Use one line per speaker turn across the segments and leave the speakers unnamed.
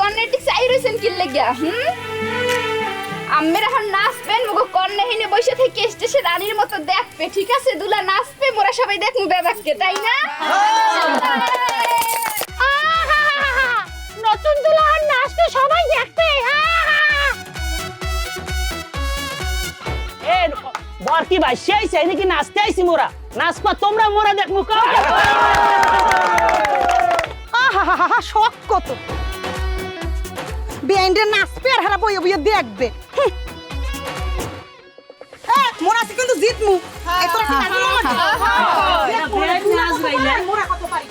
কিনলে গিয়া হুম? আম্মের এখন নাচবেন মুগো কর্ণহীনে বসে থেকে স্টেশে রানীর মতো দেখবে ঠিক আছে? দুলা নাচবে মোরা সবাই দেখমু বেবাককে তাই না?
নতুন দুলা আর নাচবে সবাই দেখবে।
এ বর কি ভাই সেই সেই নাকি নাচতে আইছি মোরা। নাচবা তোমরা মোরা দেখ মুখ
আহা! শখ কত। বেআইনটা নাচবে আর হারা বইয়ে বইয়ে দেখবে। মোরা কিন্তু জিতমু। পারি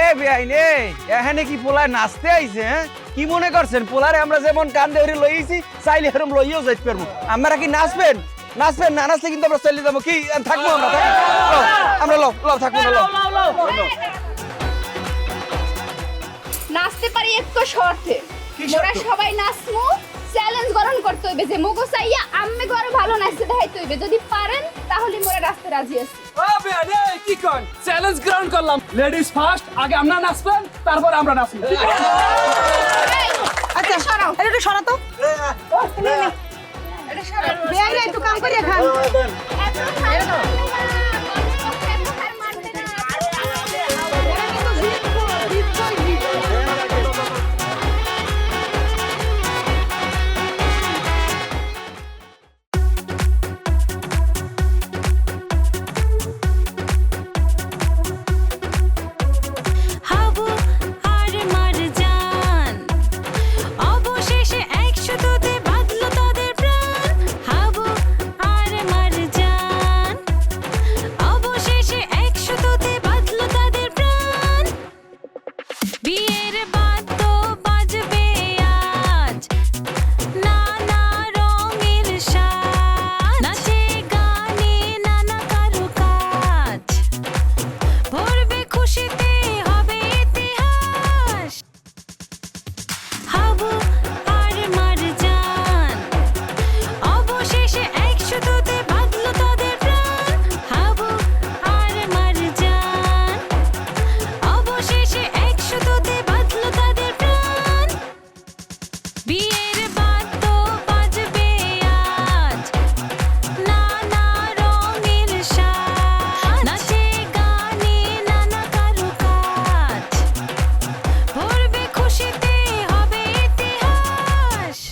এ বেআইন এ এখানে কি পোলায় নাচতে আইছে হ্যাঁ? কি মনে করছেন? পোলারে আমরা যেমন কান্দে হরি লইছি চাইলে এরম লইও যাইতে পারব। আমরা কি নাচবেন? নাচবেন না? নাচলে কিন্তু আমরা চলে যাব। কি থাকব আমরা? আমরা লও লও থাকব না লও
নাচতে পারি একটু শর্তে। মোরা সবাই নাচমু চ্যালেঞ্জ গ্রহণ করতে হইবে যে মুগো চাইয়া আম্মে ঘরে ভালো নাচতে দেখাইতে হইবে যদি পারেন তাহলে মোরা রাস্তে রাজি আছি
কি কন চ্যালেঞ্জ গ্রহণ করলাম লেডিস ফার্স্ট আগে আমরা নাচবেন তারপর আমরা নাচবো
আচ্ছা সরাও এটা একটু সরা তো
এটা
বেআইন একটু কাম করিয়া খান